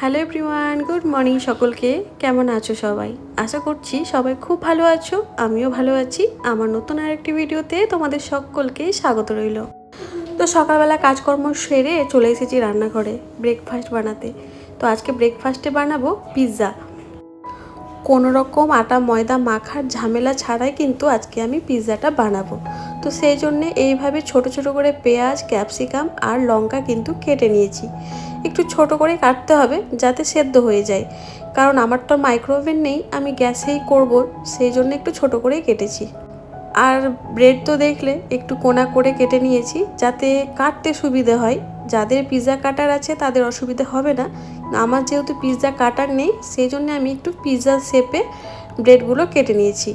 Hello everyone, good morning সকলকে। কেমন আছো সবাই? আশা করছি সবাই খুব ভালো আছো, আমিও ভালো আছি। আমার নতুন আরেকটি ভিডিওতে তোমাদের সকলকে স্বাগত রইল। তো সকালবেলা কাজকর্ম সেরে চলে এসেছি রান্নাঘরে ব্রেকফাস্ট বানাতে। তো আজকে ব্রেকফাস্টে বানাবো পিৎজা কোনো রকম আটা, ময়দা, মাখার ঝামেলা ছাড়াই কিন্তু আজকে আমি পিৎজাটা বানাবো। তো সেই জন্যে এইভাবে ছোট ছোট করে পেঁয়াজ, ক্যাপসিকাম আর লঙ্কা কিন্তু কেটে নিয়েছি। একটু ছোট করে কাটতে হবে যাতে সেদ্ধ হয়ে যায়। কারণ আমার তো মাইক্রোওভেন নেই, আমি গ্যাসেই করব, সেই জন্য একটু ছোট করেই কেটেছি। আর ব্রেড তো দেখলে একটু কোনা করে কেটে নিয়েছি, যাতে কাটতে সুবিধে হয়। যাদের পিৎজা কাটার আছে তাদের অসুবিধা হবে না। আমার যেহেতু পিৎজা কাটার নেই সেই জন্য আমি একটু পিৎজা শেপে ব্রেডগুলো কেটে নিয়েছি।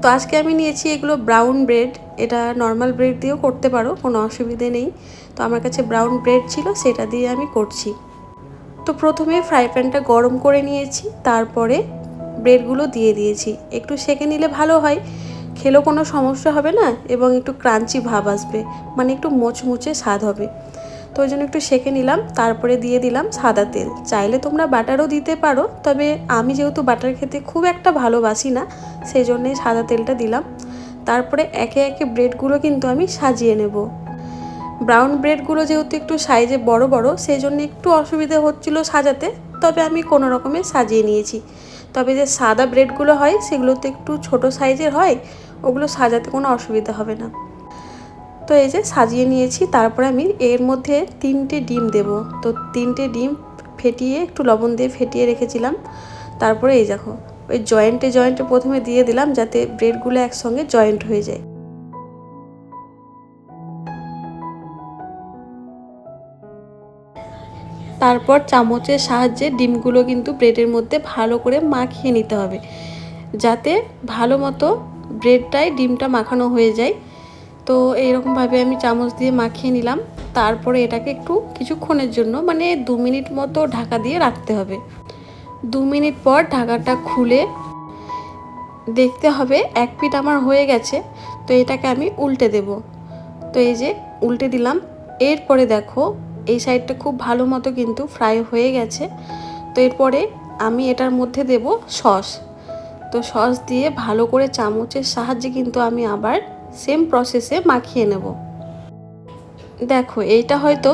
তো আজকে আমি নিয়েছি এগুলো ব্রাউন ব্রেড এটা নর্মাল ব্রেড দিয়েও করতে পারো, কোনো অসুবিধে নেই। তো আমার কাছে ব্রাউন ব্রেড ছিল, সেটা দিয়ে আমি করছি। তো প্রথমে ফ্রাই প্যানটা গরম করে নিয়েছি, তারপরে ব্রেডগুলো দিয়ে দিয়েছি। একটু সেকে নিলে ভালো হয়, খেলেও কোনো সমস্যা হবে না, এবং একটু ক্রাঞ্চি ভাব আসবে মানে একটু মোচমুচে স্বাদ হবে। তো ওই জন্য একটু সেকে নিলাম, তারপরে দিয়ে দিলাম সাদা তেল। চাইলে তোমরা বাটারও দিতে পারো, তবে আমি যেহেতু বাটার খেতে খুব একটা ভালোবাসি না, সেই জন্যই সাদা তেলটা দিলাম। তারপরে একে একে ব্রেডগুলো কিন্তু আমি সাজিয়ে নেব। ব্রাউন ব্রেডগুলো যেহেতু একটু সাইজে বড় বড়, সেই জন্য একটু অসুবিধা হচ্ছিল সাজাতে, তবে আমি কোনো রকমে সাজিয়ে নিয়েছি। তবে যে সাদা ব্রেডগুলো হয় সেগুলো তো একটু ছোট সাইজের হয়, ওগুলো সাজাতে কোনো অসুবিধা হবে না। তো এই যে সাজিয়ে নিয়েছি, তারপরে আমি এর মধ্যে তিনটে ডিম দেব। তো তিনটে ডিম ফেটিয়ে একটু লবণ দিয়ে ফেটিয়ে রেখেছিলাম। তারপরে এই দেখো, ওই জয়েন্টে জয়েন্টে প্রথমে দিয়ে দিলাম যাতে ব্রেডগুলো একসঙ্গে জয়েন্ট হয়ে যায়। তারপর চামচের সাহায্যে ডিমগুলো কিন্তু ব্রেডের মধ্যে ভালো করে মাখিয়ে নিতে হবে। যাতে ভালো মতো ব্রেডটায় ডিমটা মাখানো হয়ে যায়। তো এইরকমভাবে আমি চামচ দিয়ে মাখিয়ে নিলাম। তারপরে এটাকে একটু কিছুক্ষণের জন্য মানে দু মিনিট মতো ঢাকা দিয়ে রাখতে হবে। দু মিনিট পর ঢাকাটা খুলে দেখতে হবে এক পিঠ আমার হয়ে গেছে, তো এটাকে আমি উল্টে দেব। তো এই যে উল্টে দিলাম। এরপরে দেখো, এই সাইডটা খুব ভালো মতো কিন্তু ফ্রাই হয়ে গেছে। তো এরপরে আমি এটার মধ্যে দেব সস। তো সস দিয়ে ভালো করে চামচের সাহায্যে কিন্তু আমি আবার সেম প্রসেসে মাখিয়ে নেব। দেখো, এইটা হয়তো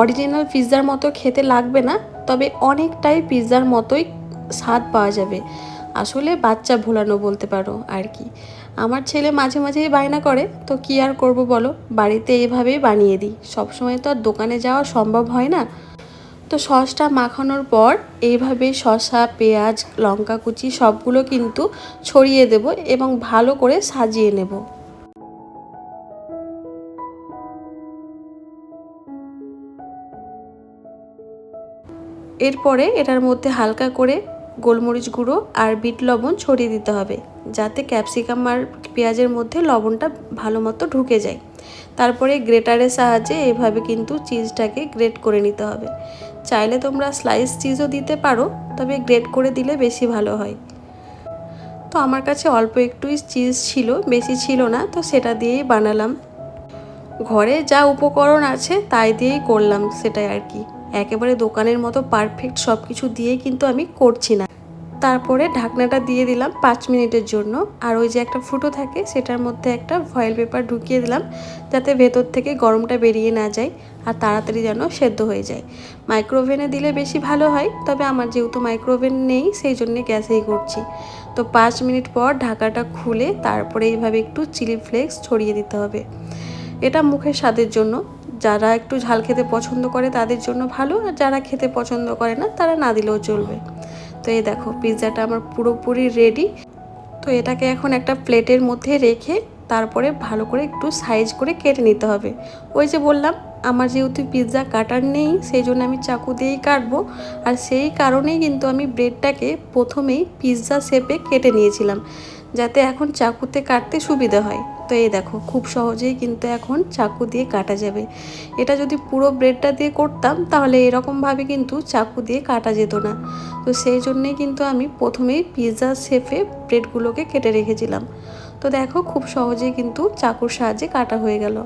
অরিজিনাল পিৎজার মতো খেতে লাগবে না, তবে অনেকটাই পিৎজার মতোই স্বাদ পাওয়া যাবে। আসলে বাচ্চা ভোলানো বলতে পারো আর কি। আমার ছেলে মাঝে মাঝেই বায়না করে, তো কি আর করব বলো? বাড়িতে এভাবেই বানিয়ে দিই। সবসময় তো আর দোকানে যাওয়া সম্ভব হয় না। তো সসটা মাখানোর পর এইভাবে শসা, পেঁয়াজ, লঙ্কা কুচি সবগুলো কিন্তু ছড়িয়ে দেব এবং ভালো করে সাজিয়ে নেব। এরপরে এটার মধ্যে হালকা করে গোলমরিচ গুঁড়ো আর বিট লবণ ছড়িয়ে দিতে হবে, যাতে ক্যাপসিকাম আর পেঁয়াজের মধ্যে লবণটা ভালো মতো ঢুকে যায়। তারপরে গ্রেটারের সাহায্যে এভাবে কিন্তু চিজটাকে গ্রেট করে নিতে হবে। চাইলে তোমরা স্লাইস চিজও দিতে পারো, তবে গ্রেট করে দিলে বেশি ভালো হয়। তো আমার কাছে অল্প একটুই চিজ ছিল, বেশি ছিল না, তো সেটা দিয়েই বানালাম। ঘরে যা উপকরণ আছে তাই দিয়েই করলাম সেটাই আর কি। একেবারে দোকানের মতো পারফেক্ট সব কিছু দিয়েই কিন্তু আমি করছি না। তারপরে ঢাকনাটা দিয়ে দিলাম পাঁচ মিনিটের জন্য। আর ওই যে একটা ফুটো থাকে, সেটার মধ্যে একটা ফয়েল পেপার ঢুকিয়ে দিলাম, যাতে ভেতর থেকে গরমটা বেরিয়ে না যায় আর তাড়াতাড়ি যেন সেদ্ধ হয়ে যায়। মাইক্রোওভেনে দিলে বেশি ভালো হয়, তবে আমার যেহেতু মাইক্রোওভেন নেই, সেই জন্যে গ্যাসেই করছি। তো পাঁচ মিনিট পর ঢাকাটা খুলে তারপরে এইভাবে একটু চিলি ফ্লেক্স ছড়িয়ে দিতে হবে। এটা মুখের স্বাদের জন্য। যারা একটু ঝাল খেতে পছন্দ করে তাদের জন্য ভালো, আর যারা খেতে পছন্দ করে না তারা না দিলেও চলবে। তো এই দেখো, পিৎজাটা আমার পুরোপুরি রেডি তো এটাকে এখন একটা প্লেটের মধ্যে রেখে তারপরে ভালো করে একটু সাইজ করে কেটে নিতে হবে। ওই যে বললাম, আমার যেহেতু পিৎজা কাটার নেই, সেই জন্য আমি চাকু দিয়েই কাটবো। আর সেই কারণেই কিন্তু আমি ব্রেডটাকে প্রথমেই পিৎজা শেপে কেটে নিয়েছিলাম, যাতে এখন চাকুতে কাটতে সুবিধা হয়। তো এই দেখো, খুব সহজেই কিন্তু এখন চাকু দিয়ে কাটা যাবে। এটা যদি পুরো ব্রেডটা দিয়ে করতাম, তাহলে এরকমভাবে কিন্তু চাকু দিয়ে কাটা যেত না। তো সেই জন্যেই কিন্তু আমি প্রথমেই পিৎজা শেফে ব্রেডগুলোকে কেটে রেখেছিলাম। তো দেখো, খুব সহজেই কিন্তু চাকুর সাহায্যে কাটা হয়ে গেল।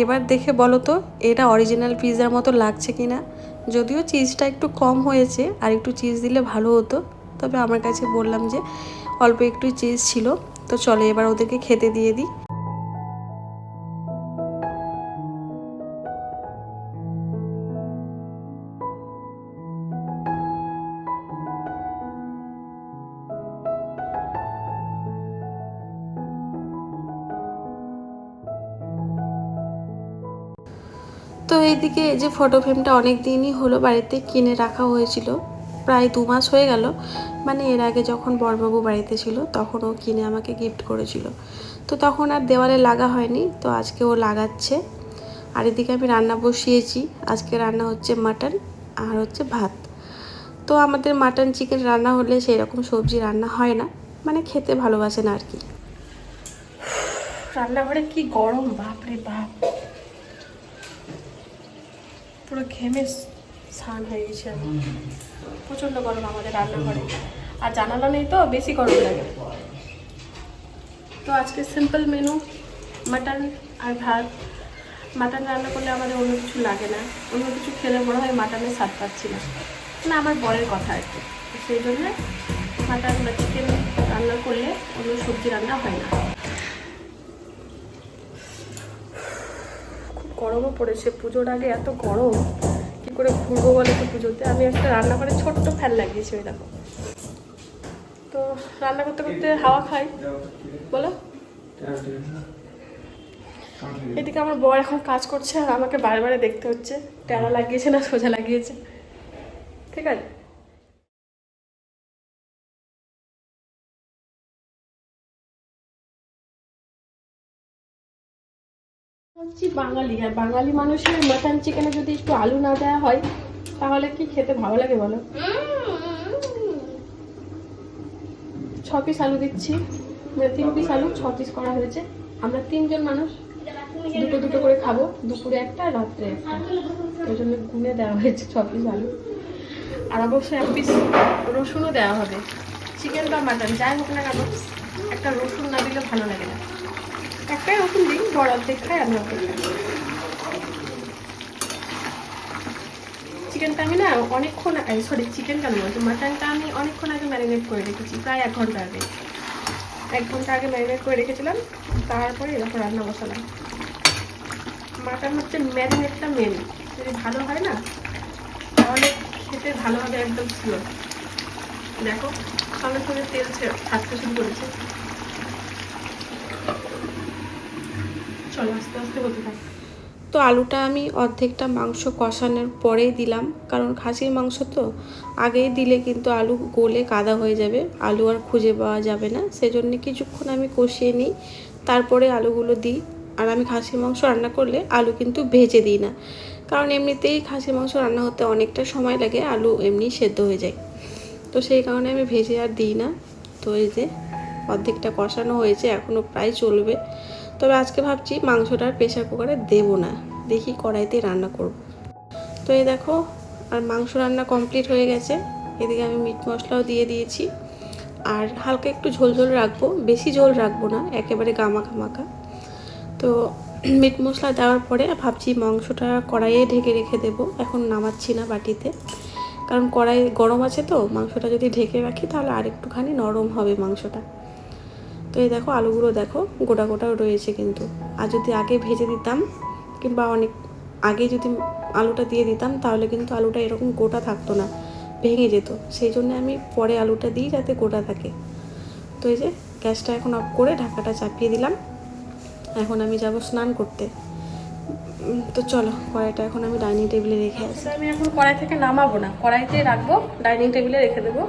এবার দেখে বলো তো, এটা অরিজিনাল পিৎজার মতো লাগছে কি না যদিও চিজটা একটু কম হয়েছে, আর একটু চিজ দিলে ভালো হতো। তবে আমার কাছে বললাম যে, অল্প একটু চিজ ছিল। তো চলো এবার ওদেরকে খেতে দিয়ে দিই। এইদিকে এই যে ফটো ফ্রেমটা অনেক দিনই হলো বাড়িতে কিনে রাখা হয়েছিল। প্রায় দু মাস হয়ে গেল। মানে এর আগে যখন বরবাবু বাড়িতে ছিল, তখন ও কিনে আমাকে গিফট করেছিল। তো তখন আর দেওয়ালে লাগা হয়নি, তো আজকে ও লাগাচ্ছে। আর এদিকে আমি রান্না বসিয়েছি। আজকে রান্না হচ্ছে মাটন আর হচ্ছে ভাত। তো আমাদের মাটন চিকেন রান্না হলে সেই রকম সবজি রান্না হয় না। মানে খেতে ভালোবাসে না আর কি। রান্নাঘরে কি গরম, বাপরে বাপ। পুরো ঘেমে স্নান হয়ে গেছে আমি। প্রচণ্ড গরম আমাদের রান্নাঘরে। আর জানালা নেই তো, বেশি গরম লাগে। তো আজকে সিম্পল মেনু মাটন আর ভাত। মাটন রান্না করলে আমাদের অন্য কিছু লাগে না। অন্য কিছু খেলে মনে হয় মাটনের স্বাদ পাচ্ছি না। না, আমার বরের কথা আর কি। সেই জন্য মাটন বা চিকেন রান্না করলে অন্য সবজি রান্না হয় না। গরমও পড়েছে, পুজোর আগে এত গরম, কি করে ঘুরবো বলে তো পুজোতে? আমি একটা রান্নাঘরে ছোট্ট ফ্যান লাগিয়েছি, ওই দেখো। তো রান্না করতে করতে হাওয়া খাই। বলো। এদিকে আমার বর এখন কাজ করছে আর আমাকে বারে বারে দেখতে হচ্ছে। টেরা লাগিয়েছে না, সোজা লাগিয়েছে। ঠিক আছে? হচ্ছি বাঙালি। আর বাঙালি মানুষের মাটন চিকেনে যদি একটু আলু না দেওয়া হয়, তাহলে কি খেতে ভালো লাগে বলো? ছ পিস আলু দিচ্ছি। মানে তিন পিস আলু, ছ পিস করা হয়েছে। আমরা তিনজন মানুষ দুটো দুটো করে খাব, দুপুরে একটা, রাত্রে একটা। ওই জন্য গুনে দেওয়া হয়েছে ছ পিস আলু। আর অবশ্যই এক পিস রসুনও দেওয়া হবে। চিকেন বা মাটন যাই হোক না কেন, একটা রসুন না দিলে ভালো লাগে না। একটাই রসুন দিই বড় অর্ধেক খাই আমি অর্ধেক চিকেনটা আমি না অনেকক্ষণ সরি চিকেন কেন বলছি মাটনটা আমি অনেকক্ষণ আগে ম্যারিনেট করে রেখেছি, প্রায় এক ঘণ্টা আগে। এক ঘণ্টা আগে ম্যারিনেট করে রেখেছিলাম, তারপরে এরকম রান্না বসালাম। মাটন হচ্ছে ম্যারিনেটটা মেন যদি ভালো হয় না, তাহলে খেতে ভালো হবে একদম শিওর দেখো সঙ্গে সঙ্গে তেল ছাড়তে শুরু করেছে। তো আলুটা আমি অর্ধেকটা মাংস কষানোর পরেই দিলাম, কারণ খাসির মাংস তো আগেই দিলে কিন্তু আলু গলে কাদা হয়ে যাবে, আলু আর খুঁজে পাওয়া যাবে না, সেজন্য কিছুক্ষণ আমি কষিয়ে নিই, তারপরে আলুগুলো দিই। আর আমি খাসির মাংস রান্না করলে আলু কিন্তু ভেজে দিই না, কারণ এমনিতেই খাসির মাংস রান্না হতে অনেকটা সময় লাগে, আলু এমনি সেদ্ধ হয়ে যায়। তো সেই কারণে আমি ভেজে আর দিই না। তো এই যে অর্ধেকটা কষানো হয়েছে এখনও প্রায় চলবে। তবে আজকে ভাবছি মাংসটা প্রেশার কুকারে দেবো না। দেখি কড়াইতেই রান্না করব। তো এই দেখো, আর মাংস রান্না কমপ্লিট হয়ে গেছে। এদিকে আমি মিট মশলাও দিয়ে দিয়েছি। আর হালকা একটু ঝোল ঝোল রাখব। বেশি ঝোল রাখব না, একেবারে গামাখা মাখা তো মিট মশলা দেওয়ার পরে ভাবছি মাংসটা কড়াইয়ে ঢেকে রেখে দেবো। এখন নামাচ্ছি না বাটিতে। কারণ কড়াই গরম আছে তো, মাংসটা যদি ঢেকে রাখি তাহলে আর একটুখানি নরম হবে মাংসটা। তো এই দেখো আলুগুলো দেখো, গোটা গোটাও রয়েছে কিন্তু। আর যদি আগে ভেজে দিতাম, কিংবা অনেক আগে যদি আলুটা দিয়ে দিতাম, তাহলে কিন্তু আলুটা এরকম গোটা থাকতো না, ভেঙে যেত। সেই জন্য আমি পরে আলুটা দিই যাতে গোটা থাকে। তো এই যে গ্যাসটা এখন অফ করে ঢাকাটা চাপিয়ে দিলাম। এখন আমি যাব স্নান করতে। তো চলো, কড়াইটা এখন আমি ডাইনিং টেবিলে রেখে আসি। আমি এখন কড়াই থেকে নামাবো না। কড়াইতে রাখব, ডাইনিং টেবিলে রেখে দেবো।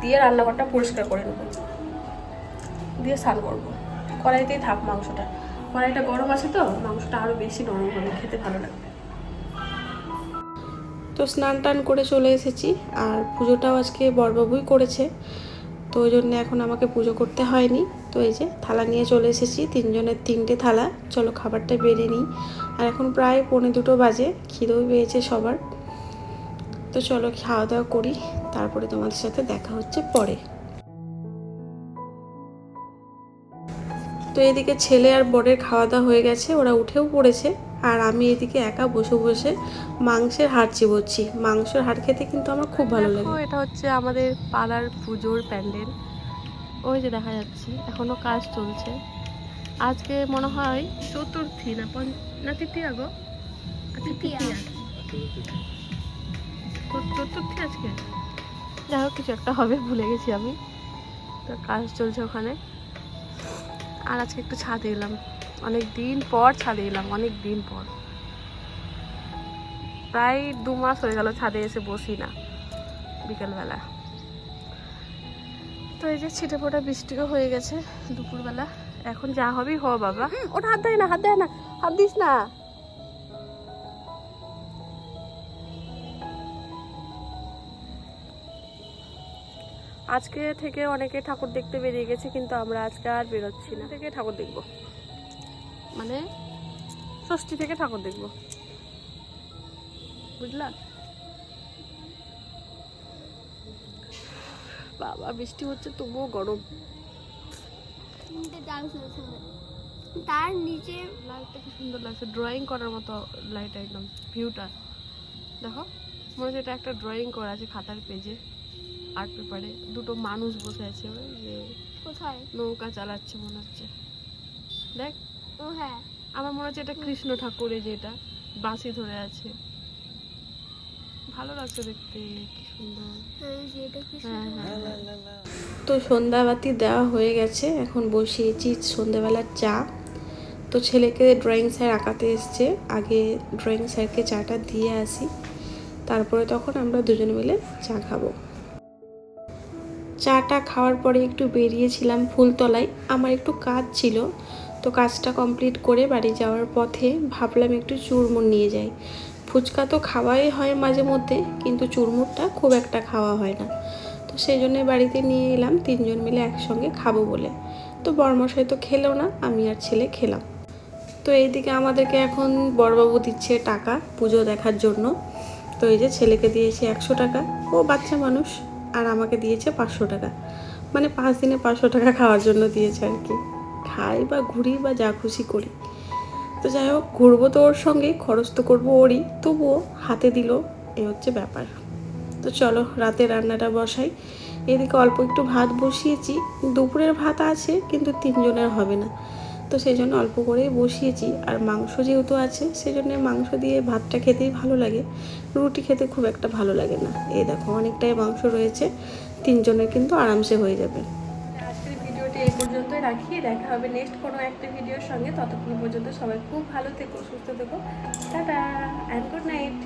দিয়ে রান্নাঘরটা পরিষ্কার করে নেব। দিয়ে স্নান করব। কড়াইতেই থাক মাংসটা। কড়াইটা গরম আছে তো, মাংসটা আরও বেশি নরম হবে, খেতে ভালো লাগবে। তো স্নান টান করে চলে এসেছি, আর পুজোটাও আজকে বরবাবুই করেছে। তো ওই জন্য এখন আমাকে পুজো করতে হয়নি। তো এই যে থালা নিয়ে চলে এসেছি, তিনজনের তিনটে থালা। চলো খাবারটা বেড়ে নিই। আর এখন প্রায় পৌনে দুটো বাজে, খিদেও পেয়েছে সবার। তো চলো খাওয়া দাওয়া করি, তারপরে তোমাদের সাথে দেখা হচ্ছে পরে। তো এদিকে ছেলে আর বরের খাওয়া দাওয়া হয়ে গেছে ওরা উঠেও পড়েছে। আর আমি এদিকে একা বসে বসে মাংসের হাড় চিবোচ্ছি। মাংসের হাড় খেতে কিন্তু আমার খুব ভালো লাগে। এটা হচ্ছে আমাদের পাড়ার পুজোর প্যান্ডেল। ওই যে দেখা যাচ্ছে এখনও কাজ চলছে। আজকে মনে হয় চতুর্থী না পঞ্চ না তৃতীয়া গো? আচ্ছা, তৃতীয়া। চতুর্থী আজকে? যাই হোক কিছু একটা হবে ভুলে গেছি আমি। তো কাজ চলছে ওখানে। আর আজকে একটু ছাদে এলাম। অনেক দিন পর ছাদে এলাম, অনেক দিন পর। প্রায় দু মাস হয়ে গেল ছাদে এসে বসি না বিকেলবেলা। তো এই যে ছিটে ফোটা বৃষ্টিও হয়ে গেছে দুপুরবেলা। এখন যা হবেই হ বাবা। ওটা হাত দেয় না, হাত দেয় না, হাত দিস না। আজকে থেকে অনেকে ঠাকুর দেখতে বেরিয়ে গেছে কিন্তু আমরা আজকে আর বেরোচ্ছি না। থেকে ঠাকুর দেখব। মানে ষষ্ঠী থেকে ঠাকুর দেখব। বুঝলা? বাবা বৃষ্টি হচ্ছে তবুও গরম। তার নিচে লাইটটা কি সুন্দর লাগছে ড্রয়িং করার মতো লাইট একদম ভিউটা দেখো মনে হচ্ছে এটা একটা ড্রয়িং করা আছে খাতার পেজে আর্ট পেপারে দুটো মানুষ বসে আছে ওই যে কোথায়? নৌকা চালাচ্ছে মনে হচ্ছে। দেখ। ও হ্যাঁ। আমার মনে হচ্ছে এটা কৃষ্ণ ঠাকুরের যেটা বাঁশি ধরে আছে। ভালো লাগছে দেখতে কি সুন্দর। এই যে এটা কি হ্যাঁ হ্যাঁ। তো সন্ধ্যাবাতি দেওয়া হয়ে গেছে এখন বসিয়েছি সন্ধ্যাবেলার চা। তো ছেলেকে ড্রয়িং স্যার আঁকাতে এসছে আগে ড্রয়িং স্যারকে চাটা দিয়ে আসি তারপরে তখন আমরা দুজনে মিলে চা খাব। চাটা খাওয়ার পরে একটু বেরিয়েছিলাম ফুলতলায়। আমার একটু কাজ ছিল, তো কাজটা কমপ্লিট করে বাড়ি যাওয়ার পথে ভাবলাম একটু চুরমুর নিয়ে যাই। ফুচকা তো খাওয়াই হয় মাঝে মধ্যে, কিন্তু চুরমুরটা খুব একটা খাওয়া হয় না। তো সেই জন্য বাড়িতে নিয়ে এলাম, তিনজন মিলে একসঙ্গে খাব বলে। তো বড়মশাই তো খেলো না, আমি আর ছেলে খেলাম। তো এইদিকে আমাদেরকে এখন বড়বাবু দিচ্ছে টাকা পুজো দেখার জন্য। তো এই যে ছেলেকে দিয়েছে একশো টাকা। ও বাচ্চা মানুষ। আর আমাকে দিয়েছে পাঁচশো টাকা। মানে পাঁচ দিনে পাঁচশো টাকা খাওয়ার জন্য দিয়েছে আর কি। খাই বা ঘুরি বা যা খুশি করি। তো যাই হোক, ঘুরবো তো ওর সঙ্গে, খরচ তো করব ওরই। তবুও হাতে দিল, এ হচ্ছে ব্যাপার। তো চলো, রাতে রান্নাটা বসাই। এদিকে অল্প একটু ভাত বসিয়েছি। দুপুরের ভাত আছে, কিন্তু তিনজনের হবে না। তো সেই জন্য অল্প করেই বসিয়েছি। আর মাংস যেহেতু আছে, সেই জন্য মাংস দিয়ে ভাতটা খেতেই ভালো লাগে। রুটি খেতে খুব একটা ভালো লাগে না। এই দেখো, অনেকটাই মাংস রয়েছে। তিনজনের কিন্তু আরামসে হয়ে যাবে। আজকের ভিডিওটি এই পর্যন্তই রাখি। দেখা হবে নেক্সট কোনো একটা ভিডিওর সঙ্গে। ততক্ষণ পর্যন্ত সবাই খুব ভালো থেকো, সুস্থ থেকো। Tata and good night